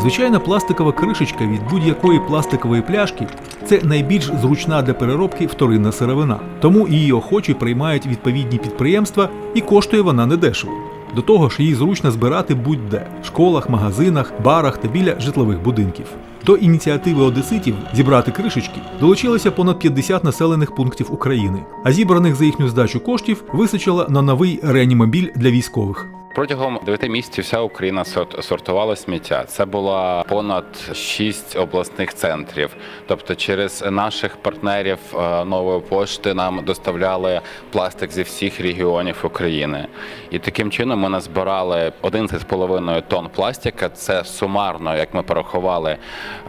Звичайна пластикова кришечка від будь-якої пластикової пляшки це найбільш зручна для переробки вторинна сировина. Тому її охочі приймають відповідні підприємства і коштує вона недешево. До того ж, її зручно збирати будь-де школах, магазинах, барах та біля житлових будинків. До ініціативи одеситів зібрати кришечки долучилося понад 50 населених пунктів України, а зібраних за їхню здачу коштів височило на новий реанімобіль для військових. Протягом 9 місяців вся Україна сортувала сміття. Це було понад 6 обласних центрів. Тобто, через наших партнерів е, нової пошти нам доставляли пластик зі всіх регіонів України. І таким чином ми назбирали 11,5 тонн пластика. Це сумарно, як ми порахували,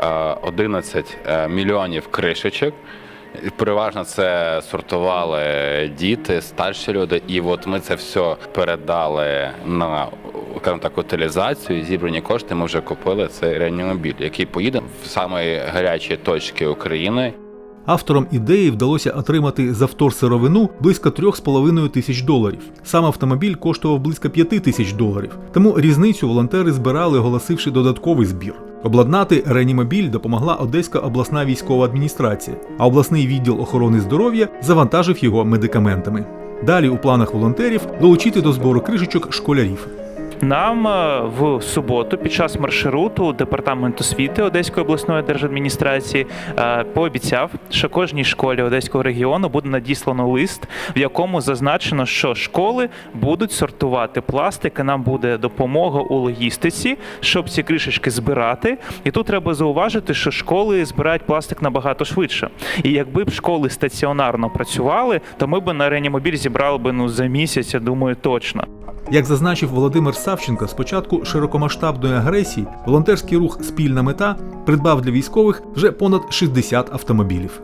е, 11 е, мільйонів кришечок. Переважно це сортували діти, старші люди, і от ми це все передали на так, утилізацію. І Зібрані кошти ми вже купили цей реанімобіль, який поїде в самі гарячі точки України. Авторам ідеї вдалося отримати за вторсировину близько 3,5 тисяч доларів. Сам автомобіль коштував близько 5 тисяч доларів. Тому різницю волонтери збирали, оголосивши додатковий збір. Обладнати реанімобіль допомогла Одеська обласна військова адміністрація, а обласний відділ охорони здоров'я завантажив його медикаментами. Далі у планах волонтерів долучити до збору кришечок школярів. Нам е, в суботу під час маршруту департамент освіти Одеської обласної держадміністрації е, пообіцяв, що кожній школі Одеського регіону буде надіслано лист, в якому зазначено, що школи будуть сортувати пластик. і Нам буде допомога у логістиці, щоб ці кришечки збирати. І тут треба зауважити, що школи збирають пластик набагато швидше. І якби б школи стаціонарно працювали, то ми б на реанімобіль зібрали би ну за місяць, я думаю, точно. Як зазначив Володимир Савченко, з початку широкомасштабної агресії волонтерський рух Спільна мета придбав для військових вже понад 60 автомобілів.